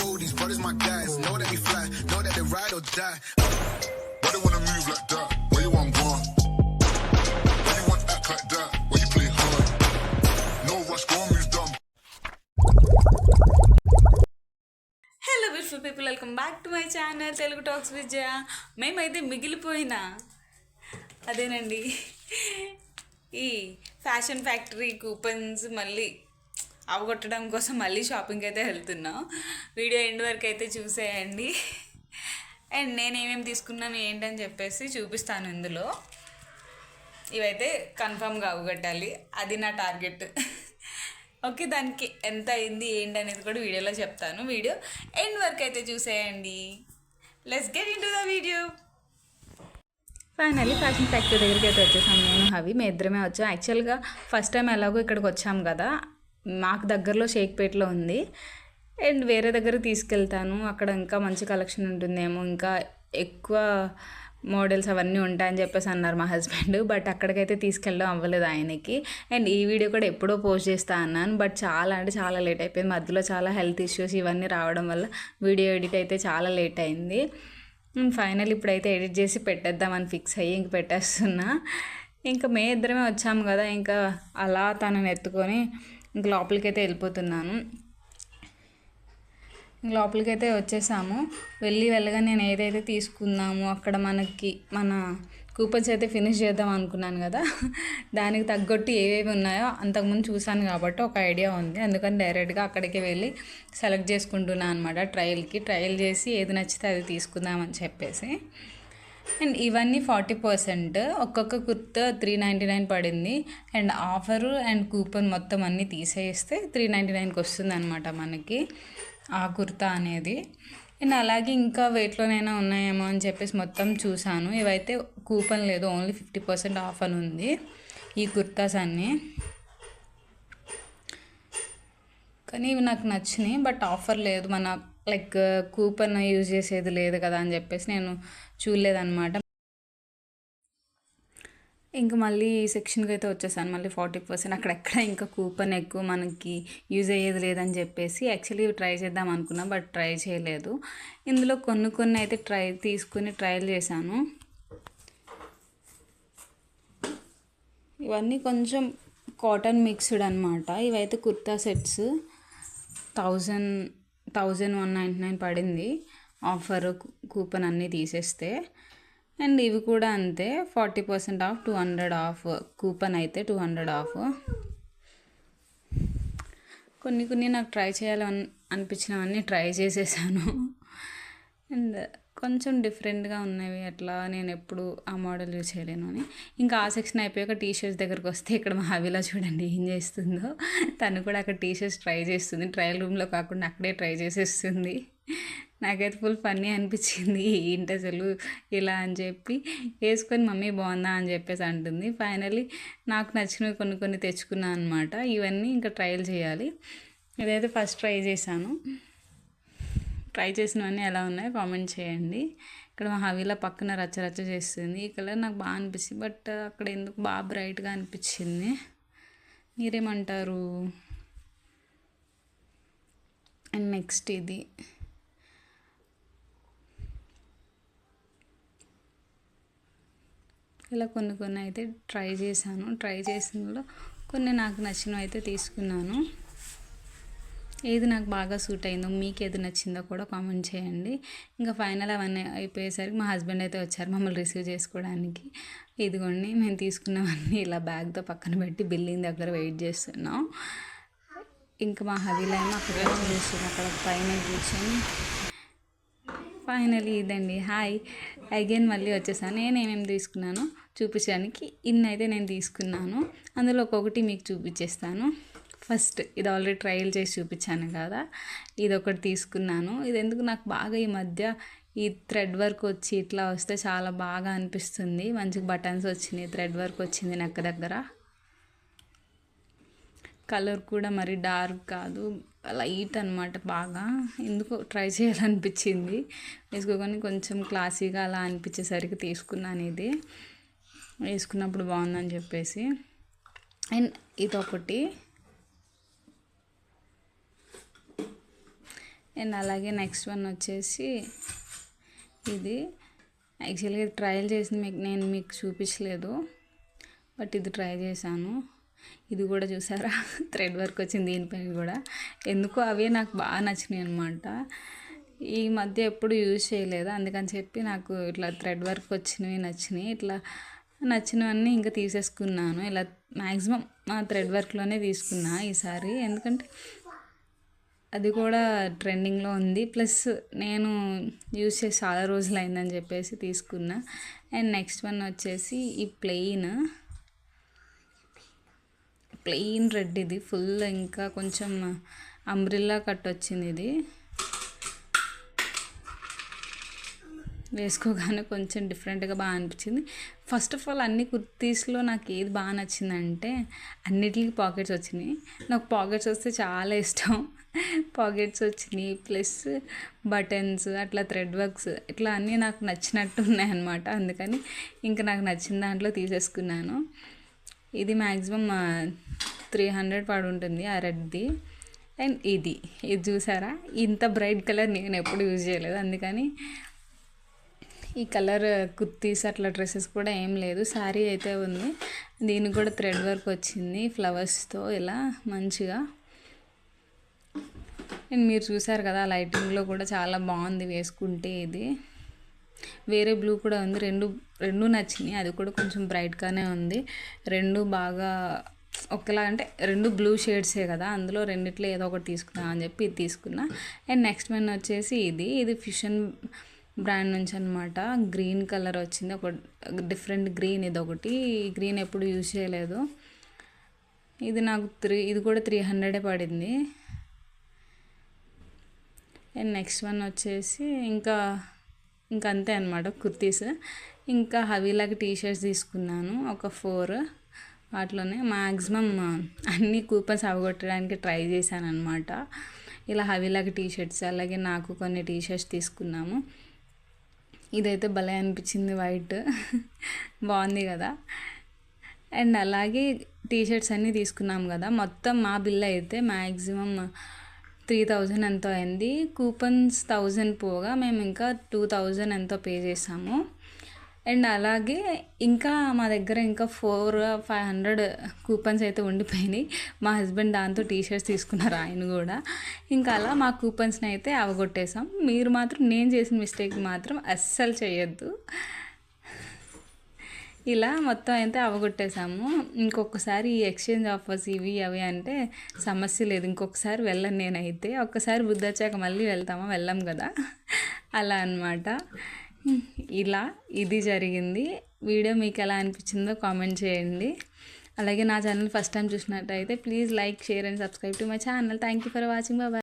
cool, these brothers my guys. Know that we fly, know that they ride or die. Why they wanna move like that? Where you want gone? Why you want act like that? Why you play hard? No rush, go on, move dumb. Hello beautiful people welcome back to my channel Telugu talks Vijaya మేమైతే మిగిలిపోయిన అదేనండి ఈ fashion factory coupons మళ్ళీ అవగొట్టడం కోసం మళ్ళీ షాపింగ్కి అయితే వెళ్తున్నాం. వీడియో ఎండ్ వరకు అయితే చూసేయండి. అండ్ నేను ఏమేమి తీసుకున్నాను ఏంటని చెప్పేసి చూపిస్తాను ఇందులో. ఇవైతే కన్ఫామ్గా అవగొట్టాలి. అది నా టార్గెట్. ఓకే దానికి ఎంత అయింది ఏంటి అనేది కూడా వీడియోలో చెప్తాను. వీడియో ఎండ్ వరకు అయితే చూసేయండి. Let's get into the video finally fashion factory దగ్గరికి అయితే వచ్చేసాం. నేను హవి మేము ఇద్దరమే వచ్చాం యాక్చువల్గా ఫస్ట్ టైం ఎలాగో ఇక్కడికి వచ్చాం కదా. మాకు దగ్గరలో షేక్పేట్లో ఉంది. అండ్ వేరే దగ్గర తీసుకెళ్తాను. అక్కడ ఇంకా మంచి కలెక్షన్ ఉంటుందేమో. ఇంకా ఎక్కువ మోడల్స్ అవన్నీ ఉంటాయని చెప్పేసి అన్నారు మా హస్బెండ్. బట్ అక్కడికైతే తీసుకెళ్ళడం అవ్వలేదు ఆయనకి. అండ్ ఈ వీడియో కూడా ఎప్పుడో పోస్ట్ చేస్తా అన్నాను. బట్ చాలా అంటే చాలా లేట్ అయిపోయింది. మధ్యలో చాలా హెల్త్ ఇష్యూస్ ఇవన్నీ రావడం వల్ల వీడియో ఎడిట్ అయితే చాలా లేట్ అయింది. ఫైనల్ ఇప్పుడైతే ఎడిట్ చేసి పెట్టేద్దామని ఫిక్స్ అయ్యి ఇంక పెట్టేస్తున్నా. ఇంకా మే ఇద్దరమే వచ్చాము కదా. ఇంకా అలా తనని ఎత్తుకొని ఇంక లోపలికైతే వెళ్ళిపోతున్నాను. లోపలికైతే వచ్చేసాము. వెళ్ళి వెళ్ళగా నేను ఏదైతే తీసుకున్నామో అక్కడ మనకి మన కూపన్స్ అయితే ఫినిష్ చేద్దాం అనుకున్నాను కదా. దానికి తగ్గట్టు ఏవేవి ఉన్నాయో అంతకుముందు చూశాను కాబట్టి ఒక ఐడియా ఉంది. అందుకని డైరెక్ట్గా అక్కడికి వెళ్ళి సెలెక్ట్ చేసుకుంటున్నాను అనమాట ట్రయల్కి ట్రయల్ చేసి ఏది నచ్చితే అది తీసుకుందామని చెప్పేసి. అండ్ ఇవన్నీ ఫార్టీ పర్సెంట్ ఒక్కొక్క కుర్తా త్రీ నైంటీ నైన్ పడింది. అండ్ ఆఫరు అండ్ కూపన్ మొత్తం అన్నీ తీసేస్తే త్రీ నైంటీ నైన్కి వస్తుంది అనమాట మనకి ఆ కుర్తా అనేది. అండ్ అలాగే ఇంకా వెయిట్లోనైనా ఉన్నాయేమో అని చెప్పేసి మొత్తం చూశాను. ఇవైతే కూపన్ లేదు ఓన్లీ ఫిఫ్టీ పర్సెంట్ ఆఫ్ అని ఉంది ఈ కుర్తాస్ అన్నీ. కానీ ఇవి నాకు నచ్చినాయి బట్ ఆఫర్ లేదు. మన లైక్ కూపన్ యూజ్ చేసేది లేదు కదా అని చెప్పేసి నేను చూడలేదన్నమాట. ఇంక మళ్ళీ ఈ సెక్షన్కి అయితే వచ్చేసాను. మళ్ళీ ఫార్టీ పర్సెంట్. అక్కడెక్కడ ఇంకా కూపన్ ఎక్కువ మనకి యూజ్ అయ్యేది లేదని చెప్పేసి యాక్చువల్లీ ట్రై చేద్దాం అనుకున్నా బట్ ట్రై చేయలేదు. ఇందులో కొన్ని కొన్ని అయితే ట్రై తీసుకుని ట్రయల్ చేశాను. ఇవన్నీ కొంచెం కాటన్ మిక్స్డ్ అనమాట ఇవైతే kurta sets. Thousand thousand one ninety nine పడింది ఆఫర్ కూపన్ అన్నీ తీసేస్తే. అండ్ ఇవి కూడా అంతే forty percent off two hundred off coupon అయితే టూ హండ్రెడ్ ఆఫ్. కొన్ని కొన్ని నాకు ట్రై చేయాలని అనిపించినవన్నీ ట్రై చేసేసాను. అండ్ కొంచెం డిఫరెంట్గా ఉన్నవి అట్లా నేను ఎప్పుడు ఆ మోడల్ యూజ్ చేయలేను అని. ఇంకా ఆ సెక్షన్ అయిపోయాక టీ షర్ట్స్ దగ్గరకు వస్తే ఇక్కడ మా హవిలా చూడండి ఏం చేస్తుందో. తను కూడా అక్కడ టీ షర్ట్స్ ట్రై చేస్తుంది. ట్రయల్ రూమ్లో కాకుండా అక్కడే ట్రై చేసేస్తుంది. నాకైతే ఫుల్ ఫన్నీ అనిపించింది. ఏంటి అసలు? ఇలా అని చెప్పి. వేసుకొని మమ్మీ బాగుందా అని చెప్పేసి అంటుంది. ఫైనలీ నాకు నచ్చినవి కొన్ని కొన్ని తెచ్చుకున్నాను అనమాట ఇవన్నీ ఇంకా ట్రయల్ చేయాలి. ఇదైతే ఫస్ట్ ట్రై చేశాను. ట్రై చేసినవన్నీ ఎలా ఉన్నాయో కామెంట్ చేయండి. ఇక్కడ మా హవీలా పక్కన రచ్చ రచ్చ చేస్తుంది. ఈ కలర్ నాకు బాగా అనిపిస్తుంది బట్ అక్కడ ఎందుకు బాగా బ్రైట్గా అనిపించింది? మీరేమంటారు? అండ్ నెక్స్ట్ ఇది. ఇలా కొన్ని కొన్ని అయితే ట్రై చేశాను. ట్రై చేసినలో కొన్ని నాకు నచ్చినవి అయితే తీసుకున్నాను. ఏది నాకు బాగా సూట్ అయిందో మీకు ఏది నచ్చిందో కూడా కామెంట్ చేయండి. ఇంకా ఫైనల్ అవన్నీ అయిపోయేసరికి మా హస్బెండ్ అయితే వచ్చారు మమ్మల్ని రిసీవ్ చేసుకోవడానికి. ఇదిగోండి మేము తీసుకున్నవన్నీ ఇలా బ్యాగ్తో పక్కన పెట్టి బిల్డింగ్ దగ్గర వెయిట్ చేస్తున్నాం. ఇంకా మా హవీలైనా అక్కడ చూస్తున్నాం అక్కడ పైన కూర్చొని ఫైనలీ ఇదండి. హాయ్. అగైన్ మళ్ళీ వచ్చేసాను. నేను ఏమేమి తీసుకున్నాను చూపించడానికి ఇన్ని అయితే నేను తీసుకున్నాను. అందులో ఒక్కొక్కటి మీకు చూపించేస్తాను. ఫస్ట్ ఇది ఆల్రెడీ ట్రయల్ చేసి చూపించాను కదా. ఇది ఒకటి తీసుకున్నాను. ఇది ఎందుకు నాకు బాగా ఈ మధ్య ఈ థ్రెడ్ వర్క్ వచ్చి ఇట్లా వస్తే చాలా బాగా అనిపిస్తుంది. మంచిగా బటన్స్ వచ్చింది థ్రెడ్ వర్క్ వచ్చింది నెక్క దగ్గర. కలర్ కూడా మరి డార్క్ కాదు లైట్ అనమాట బాగా. ఎందుకు ట్రై చేయాలనిపించింది. వేసుకోకొని కొంచెం క్లాసీగా అలా అనిపించేసరికి తీసుకున్నాను ఇది. వేసుకున్నప్పుడు బాగుందని చెప్పేసి. అండ్ ఇదొకటి. అండ్ అలాగే నెక్స్ట్ వన్ వచ్చేసి ఇది. యాక్చువల్గా ఇది ట్రయల్ చేసింది మీకు నేను మీకు చూపించలేదు బట్ ఇది ట్రై చేశాను. ఇది కూడా చూసారా? థ్రెడ్ వర్క్ వచ్చింది దీనిపైన కూడా. ఎందుకో అవే నాకు బాగా నచ్చినాయి అనమాట ఈ మధ్య ఎప్పుడు యూజ్ చేయలేదు అందుకని చెప్పి నాకు ఇట్లా థ్రెడ్ వర్క్ వచ్చినవి నచ్చినాయి. ఇట్లా నచ్చినవన్నీ ఇంకా తీసేసుకున్నాను. ఇలా మ్యాక్సిమం మా థ్రెడ్ వర్క్లోనే తీసుకున్నా ఈసారి. ఎందుకంటే అది కూడా ట్రెండింగ్లో ఉంది. ప్లస్ నేను యూజ్ చేసి చాలా రోజులు అయిందని చెప్పేసి తీసుకున్నా. అండ్ నెక్స్ట్ వన్ వచ్చేసి ఈ ప్లెయిన్. ప్లెయిన్ రెడ్ ఇది. ఫుల్ ఇంకా కొంచెం అంబ్రిల్లా కట్ వచ్చింది ఇది. వేసుకోగానే కొంచెం డిఫరెంట్గా బాగా అనిపించింది. ఫస్ట్ ఆఫ్ ఆల్ అన్ని కుర్తీస్లో నాకు ఏది బాగా నచ్చిందంటే అన్నిటికీ పాకెట్స్ వచ్చినాయి. నాకు పాకెట్స్ వస్తే చాలా ఇష్టం. పాకెట్స్ వచ్చినాయి ప్లస్ బటన్స్ అట్లా థ్రెడ్ వర్క్స్ ఇట్లా అన్నీ నాకు నచ్చినట్టు ఉన్నాయి అనమాట అందుకని ఇంకా నాకు నచ్చిన దాంట్లో తీసేసుకున్నాను. ఇది మ్యాక్సిమం త్రీ హండ్రెడ్ పడి ఉంటుంది ఆ రెడ్ది. అండ్ ఇది ఇది చూసారా? ఇంత బ్రైట్ కలర్ నేను ఎప్పుడు యూజ్ చేయలేదు. అందుకని ఈ కలర్ కుర్తీస్ అట్లా డ్రెస్సెస్ కూడా ఏం లేదు. శారీ అయితే ఉంది. దీనికి కూడా థ్రెడ్ వర్క్ వచ్చింది ఫ్లవర్స్తో ఇలా మంచిగా. అండ్ మీరు చూసారు కదా లైటింగ్లో కూడా చాలా బాగుంది వేసుకుంటే ఇది. వేరే బ్లూ కూడా ఉంది. రెండు రెండు నచ్చినాయి. అది కూడా కొంచెం బ్రైట్గానే ఉంది. రెండు బాగా ఒకలా అంటే రెండు బ్లూ షేడ్సే కదా అందులో రెండిట్లో ఏదో ఒకటి తీసుకున్నా అని చెప్పి ఇది తీసుకున్నా. అండ్ నెక్స్ట్ మెన్ వచ్చేసి ఇది. ఇది ఫిషన్ బ్రాండ్ నుంచి అనమాట గ్రీన్ కలర్ వచ్చింది. ఒక డిఫరెంట్ గ్రీన్ ఇది ఒకటి. గ్రీన్ ఎప్పుడు యూజ్ చేయలేదు. ఇది నాకు త్రీ ఇది కూడా త్రీ హండ్రెడే పడింది. అండ్ నెక్స్ట్ వన్ వచ్చేసి ఇంకా ఇంకా అంతే అనమాట కుర్తీస్. ఇంకా హవీలాగా టీ షర్ట్స్ తీసుకున్నాను ఒక ఫోర్. వాటిలోనే మ్యాక్సిమం అన్ని కూపన్స్ అవగొట్టడానికి ట్రై చేశాను అనమాట ఇలా హవీలాగా టీ షర్ట్స్ అలాగే నాకు కొన్ని టీ షర్ట్స్ తీసుకున్నాము. ఇదైతే భలే అనిపించింది వైట్. బాగుంది కదా. అండ్ అలాగే టీ షర్ట్స్ అన్నీ తీసుకున్నాం కదా. మొత్తం మా బిల్ అయితే మ్యాక్సిమం త్రీ థౌజండ్ ఎంతో అయింది. కూపన్స్ థౌజండ్ పోగా మేము ఇంకా టూ థౌజండ్ ఎంతో పే చేసాము. అండ్ అలాగే ఇంకా మా దగ్గర ఇంకా ఫోర్ ఫైవ్ హండ్రెడ్ కూపన్స్ అయితే ఉండిపోయినాయి. మా హస్బెండ్ దాంతో టీషర్ట్స్ తీసుకున్నారు ఆయన కూడా. ఇంకా అలా మా కూపన్స్ని అయితే అవగొట్టేసాం. మీరు మాత్రం నేను చేసిన మిస్టేక్ మాత్రం అస్సలు చేయొద్దు. ఇలా మొత్తం అయితే అవగొట్టేసాము. ఇంకొకసారి ఈ ఎక్స్చేంజ్ ఆఫర్స్ ఇవి అవి అంటే సమస్య లేదు. ఇంకొకసారి వెళ్ళను నేనైతే. ఒక్కసారి బుద్ధొచ్చాక మళ్ళీ వెళ్తామా? వెళ్ళాం కదా. అలా అనమాట ఇలా ఇది జరిగింది. వీడియో మీకు ఎలా అనిపించిందో కామెంట్ చేయండి. అలాగే నా ఛానల్ ఫస్ట్ టైం చూసినట్టయితే please like share and subscribe to my channel. Thank you for watching Baba